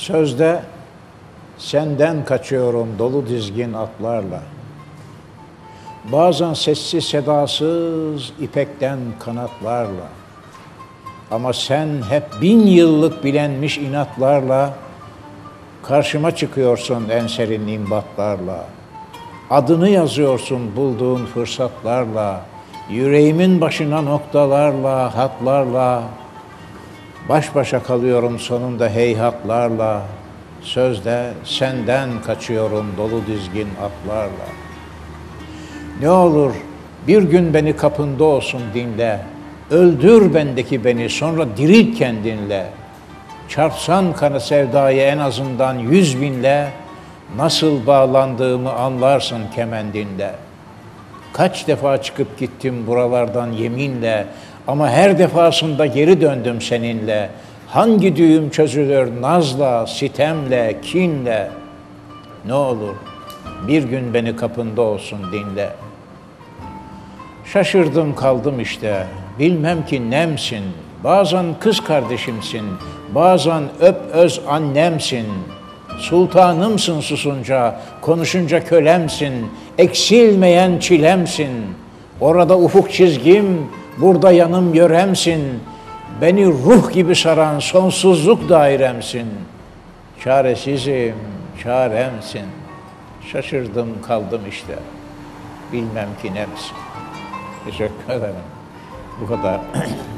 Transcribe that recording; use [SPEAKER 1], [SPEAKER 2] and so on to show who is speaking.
[SPEAKER 1] Sözde senden kaçıyorum dolu dizgin atlarla. Bazen sessiz sedasız ipekten kanatlarla. Ama sen hep bin yıllık bilenmiş inatlarla karşıma çıkıyorsun en serin imbatlarla. Adını yazıyorsun bulduğun fırsatlarla. Yüreğimin başına noktalarla, hatlarla. Baş başa kalıyorum sonunda heyhatlarla. Sözde senden kaçıyorum dolu dizgin atlarla. Ne olur bir gün beni kapında olsun dinle. Öldür bendeki beni sonra dirilt kendinle. Çarpsan kanı sevdayı en azından yüz binle. Nasıl bağlandığımı anlarsın kemendinde. Kaç defa çıkıp gittim buralardan yeminle ama her defasında geri döndüm seninle. Hangi düğüm çözülür nazla, sitemle, kinle? Ne olur bir gün beni kapında olsun dinle. Şaşırdım kaldım işte. Bilmem ki nemsin. Bazen kız kardeşimsin. Bazen öp öz annemsin. Sultanımsın susunca, konuşunca kölemsin. Eksilmeyen çilemsin. Orada ufuk çizgim, burada yanım yöremsin. Beni ruh gibi saran sonsuzluk dairemsin. Çaresizim, çaremsin. Şaşırdım kaldım işte. Bilmem ki nemsin. Teşekkür ederim. Bu kadar.